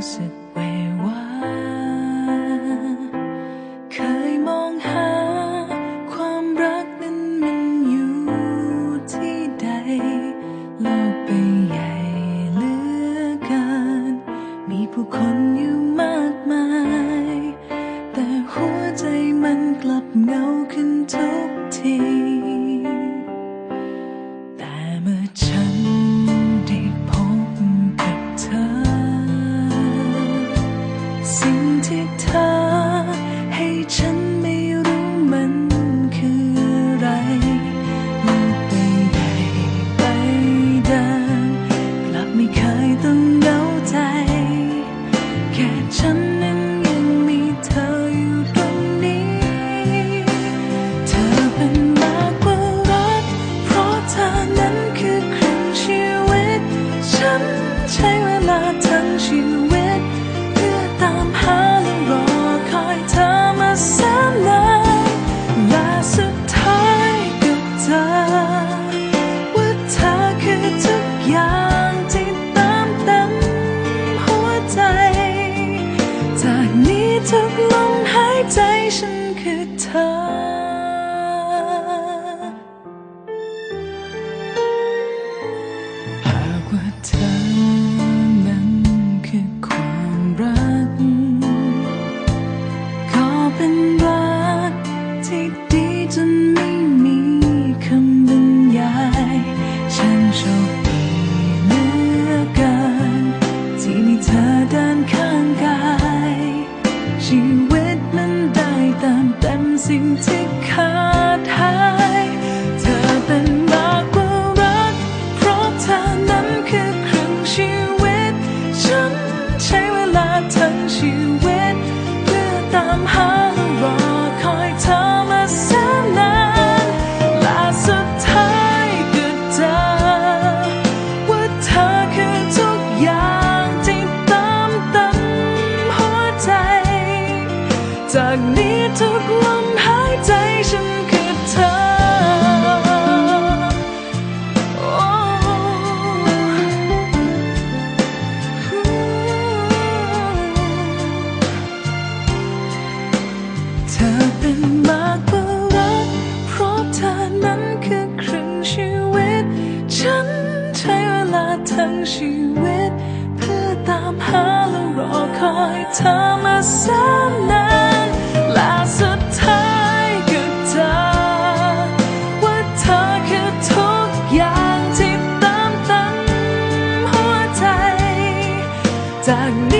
是为我。cool. ามหารอคอยเธอมาแสนนานละสุดท้ายก็เจอว่าเธอคือทุกอย่างที่เติมเต็มหัวใจ จากนี้ทุกลมหายใจฉันคือเธอ ชีวิต เพื่อตามหาและรอคอยเธอมาแสนนานและสุดท้ายก็เจอว่าเธอคือทุกอย่างที่เติมเต็มหัวใจ จากนี้